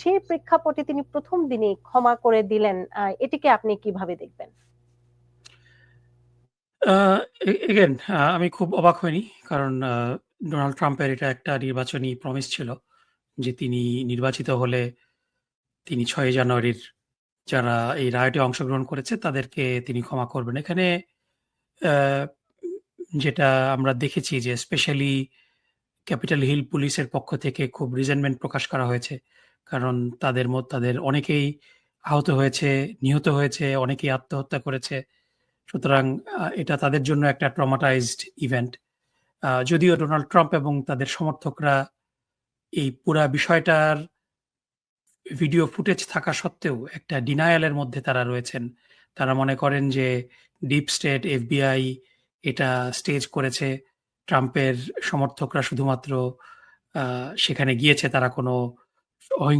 সেই প্রেক্ষাপটে তিনি প্রথম দিনে ক্ষমা করে দিলেন। এটিকে আপনি কীভাবে দেখবেন? এগেন আমি খুব অবাক হইনি, কারণ ডোনাল্ড ট্রাম্পের এটা একটা নির্বাচনী প্রমিস ছিল যে তিনি নির্বাচিত হলে তিনি ছয় জানুয়ারির যারা এই রায়টে অংশগ্রহণ করেছে, তাদেরকে তিনি ক্ষমা করবেন। এখানে যেটা আমরা দেখেছি যে স্পেশালি ক্যাপিটাল হিল পুলিশের পক্ষ থেকে খুব রিজেনমেন্ট প্রকাশ করা হয়েছে। কারণ তাদের মধ্যে তাদের অনেকেই আহত হয়েছে, নিহত হয়েছে, অনেকেই আত্মহত্যা করেছে। সুতরাং এটা তাদের জন্য একটা ট্রমাটাইজড ইভেন্ট যদিও ডোনাল্ড ট্রাম্প এবং তাদের সমর্থকরা এই পুরা বিষয়টার ভিডিও ফুটেজ থাকা সত্ত্বেও একটা ডিনায়ালের মধ্যে তারা রয়েছেন। তারা মনে করেন যে ডিপ স্টেট এফবিআই এটা স্টেজ করেছে। ট্রাম্পের সমর্থকরা শুধুমাত্র সেখানে গিয়েছে, তারা কোনো Oh, I